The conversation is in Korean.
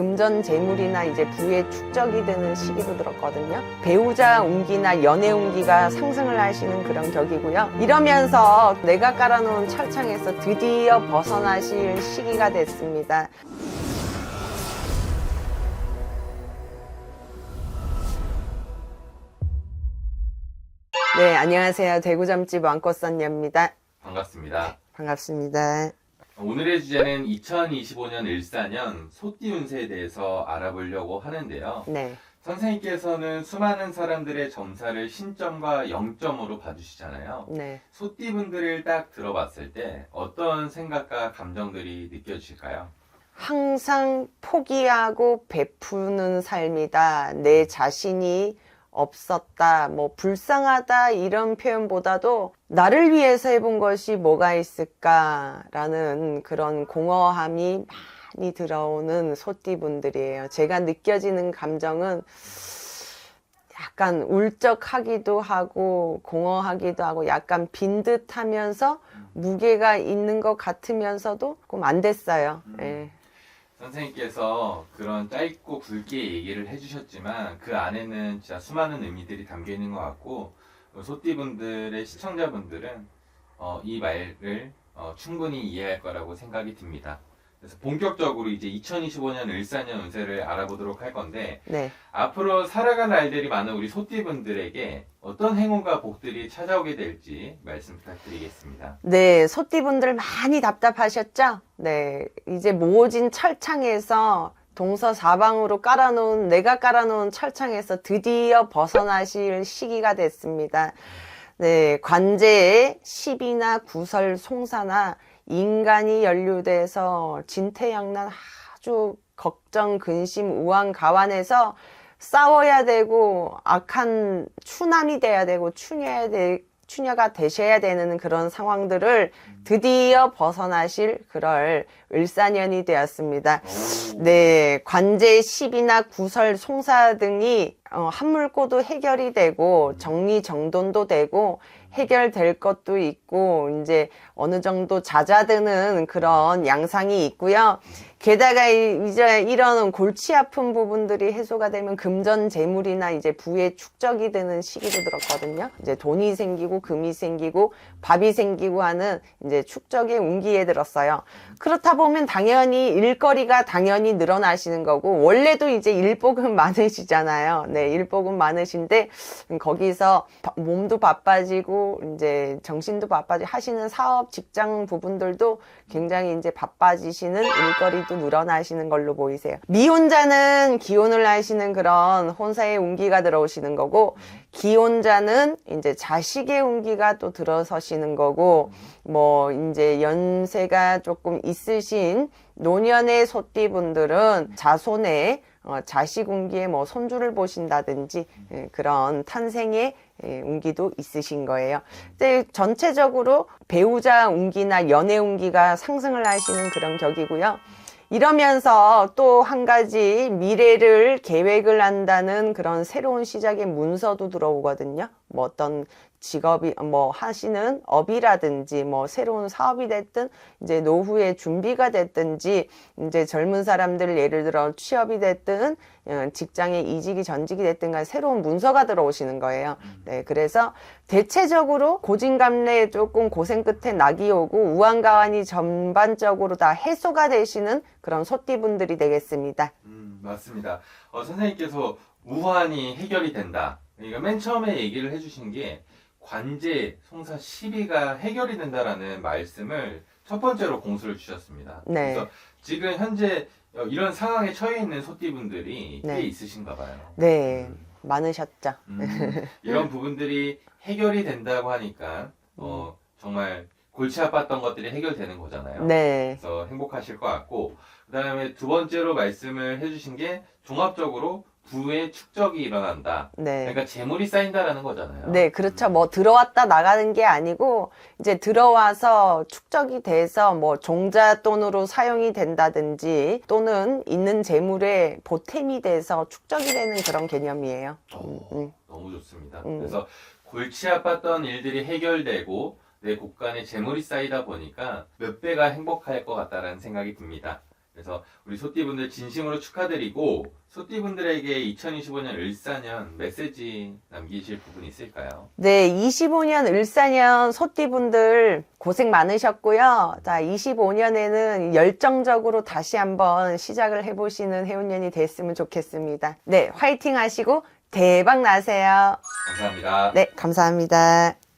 금전 재물이나 이제 부의 축적이 되는 시기로 들었거든요. 배우자 운기나 연애 운기가 상승을 하시는 그런 격이고요. 이러면서 내가 깔아놓은 철창에서 드디어 벗어나실 시기가 됐습니다. 네, 안녕하세요. 대구점집 왕꽃선녀입니다. 반갑습니다. 반갑습니다. 오늘의 주제는 2025년 일사년 소띠 운세에 대해서 알아보려고 하는데요. 네. 선생님께서는 수많은 사람들의 점사를 신점과 0점으로 봐주시잖아요. 네. 소띠 분들을 딱 들어봤을 때 어떤 생각과 감정들이 느껴지실까요? 항상 포기하고 베푸는 삶이다. 내 자신이 없었다. 뭐 불쌍하다 이런 표현보다도 나를 위해서 해본 것이 뭐가 있을까라는 그런 공허함이 많이 들어오는 소띠분들이에요. 제가 느껴지는 감정은 약간 울적하기도 하고 공허하기도 하고 약간 빈 듯하면서 무게가 있는 것 같으면서도 안 됐어요. 음. 예. 선생님께서 그런 짧고 굵게 얘기를 해주셨지만 그 안에는 진짜 수많은 의미들이 담겨 있는 것 같고 소띠 분들의 시청자분들은 어, 이 말을 어, 충분히 이해할 거라고 생각이 듭니다. 그래서 본격적으로 이제 2025년 을사년 운세를 알아보도록 할 건데 네. 앞으로 살아갈 날들이 많은 우리 소띠 분들에게 어떤 행운과 복들이 찾아오게 될지 말씀 부탁드리겠습니다. 네, 소띠분들 많이 답답하셨죠? 네, 이제 모진 철창에서 동서 사방으로 깔아놓은, 내가 깔아놓은 철창에서 드디어 벗어나실 시기가 됐습니다. 네, 관제에 시비나 구설, 송사나 인간이 연루돼서 진퇴양난 아주 걱정, 근심, 우왕, 가완해서 싸워야 되고 악한 추남이 돼야 되고 추녀야 되, 추녀가 되셔야 되는 그런 상황들을 드디어 벗어나실 그럴 을사년이 되었습니다. 오. 네, 관제 시비나 구설, 송사 등이 어, 한물고도 해결이 되고 정리정돈도 되고 해결될 것도 있고 이제 어느 정도 잦아드는 그런 양상이 있고요. 게다가 이- 이제 이런 골치 아픈 부분들이 해소가 되면 금전 재물이나 이제 부의 축적이 되는 시기로 들었거든요. 이제 돈이 생기고 금이 생기고 밥이 생기고 하는 이제 축적의 운기에 들었어요. 그렇다 보면 당연히 일거리가 당연히 늘어나시는 거고 원래도 이제 일복은 많으시잖아요. 네, 일복은 많으신데 거기서 바- 몸도 바빠지고 이제 정신도 바빠지 하시는 사업 직장 부분들도 굉장히 이제 바빠지시는 일거리도 늘어나시는 걸로 보이세요. 미혼자는 기혼을 하시는 그런 혼사의 운기가 들어오시는 거고 기혼자는 이제 자식의 운기가 또 들어서시는 거고 뭐 이제 연세가 조금 있으신 노년의 소띠분들은 자손의 어, 자식 운기에 뭐 손주를 보신다든지 예, 그런 탄생의 예, 운기도 있으신 거예요. 근데 전체적으로 배우자 운기나 연애 운기가 상승을 하시는 그런 격이고요. 이러면서 또 한 가지 미래를 계획을 한다는 그런 새로운 시작의 문서도 들어오거든요. 뭐 어떤 직업이 뭐 하시는 업이라든지 뭐 새로운 사업이 됐든 이제 노후의 준비가 됐든지 이제 젊은 사람들 예를 들어 취업이 됐든 어, 직장에 이직이 전직이 됐든 간 새로운 문서가 들어오시는 거예요. 네, 그래서 대체적으로 고진감래에 조금 고생 끝에 낙이 오고 우한가환이 전반적으로 다 해소가 되시는 그런 소띠분들이 되겠습니다. 음, 맞습니다. 어, 선생님께서 우환이 해결이 된다. 그러니까 맨 처음에 얘기를 해주신 게 관제, 송사, 시비가 해결이 된다라는 말씀을 첫 번째로 공수를 주셨습니다. 네. 그래서 지금 현재 어, 이런 상황에 처해 있는 소띠분들이 네. 꽤 있으신가 봐요. 네, 음, 많으셨죠. 음, 이런 부분들이 해결이 된다고 하니까 어, 정말 골치 아팠던 것들이 해결되는 거잖아요. 네, 그래서 행복하실 것 같고 그다음에 두 번째로 말씀을 해주신 게 종합적으로 부의 축적이 일어난다. 네. 그러니까 재물이 쌓인다라는 거잖아요. 네, 그렇죠. 뭐 들어왔다 나가는 게 아니고 이제 들어와서 축적이 돼서 뭐 종자 돈으로 사용이 된다든지 또는 있는 재물에 보탬이 돼서 축적이 되는 그런 개념이에요. 오, 음. 너무 좋습니다. 음. 그래서 골치 아팠던 일들이 해결되고 내 곳간에 재물이 쌓이다 보니까 몇 배가 행복할 것 같다라는 생각이 듭니다. 그래서 우리 소띠분들 진심으로 축하드리고 소띠분들에게 2025년 을사년 메시지 남기실 부분 있을까요? 네, 25년 을사년 소띠분들 고생 많으셨고요. 자, 25년에는 열정적으로 다시 한번 시작을 해보시는 해운년이 됐으면 좋겠습니다. 네, 화이팅 하시고 대박 나세요. 감사합니다. 네, 감사합니다.